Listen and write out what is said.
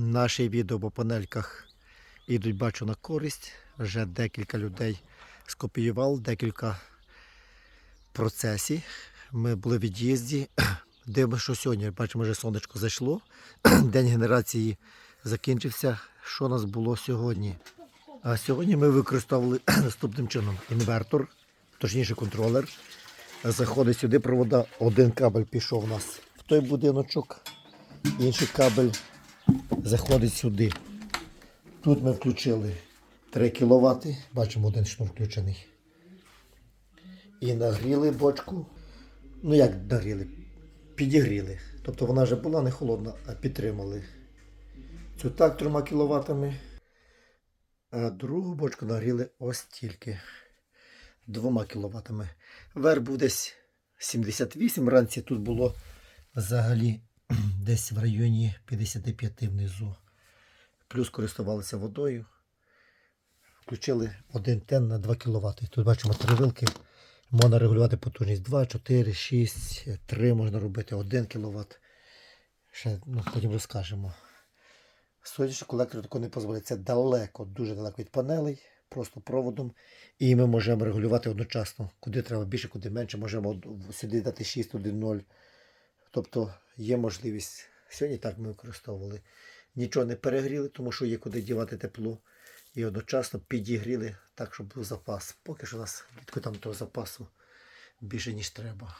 Наші відео по панельках ідуть, бачу, на користь. Вже декілька людей скопіювали, декілька процесів. Ми були в від'їзді. Дивимося, що сьогодні, бачимо, вже сонечко зайшло. День генерації закінчився. Що у нас було сьогодні? А сьогодні ми використовували наступним чином інвертор, точніше контролер. Заходить сюди провода, один кабель пішов у нас в той будиночок, інший кабель заходить сюди. Тут ми включили 3 кВт, бачимо, один шнур включений. І нагріли бочку. Ну як нагріли? Підігріли. Тобто вона вже була не холодна, а підтримали. Цю так 3 кВт. А другу бочку нагріли ось тільки 2 кВт. Верх був десь 78, вранці тут було взагалі десь в районі 55 внизу. Плюс користувалися водою. Включили один тен на 2 кВт. Тут бачимо три вилки. Можна регулювати потужність 2, 4, 6, 3 можна робити 1 кВт. Ще ну, потім розкажемо. Сонячний колектор такого не дозволяє. Це далеко, дуже далеко від панелей, просто проводом. І ми можемо регулювати одночасно. Куди треба більше, куди менше. Можемо сюди дати 6, 1, 0. Тобто є можливість. Сьогодні так ми використовували. Нічого не перегріли, тому що є куди дівати тепло. І одночасно підігріли так, щоб був запас. Поки що у нас рідко там того запасу більше, ніж треба.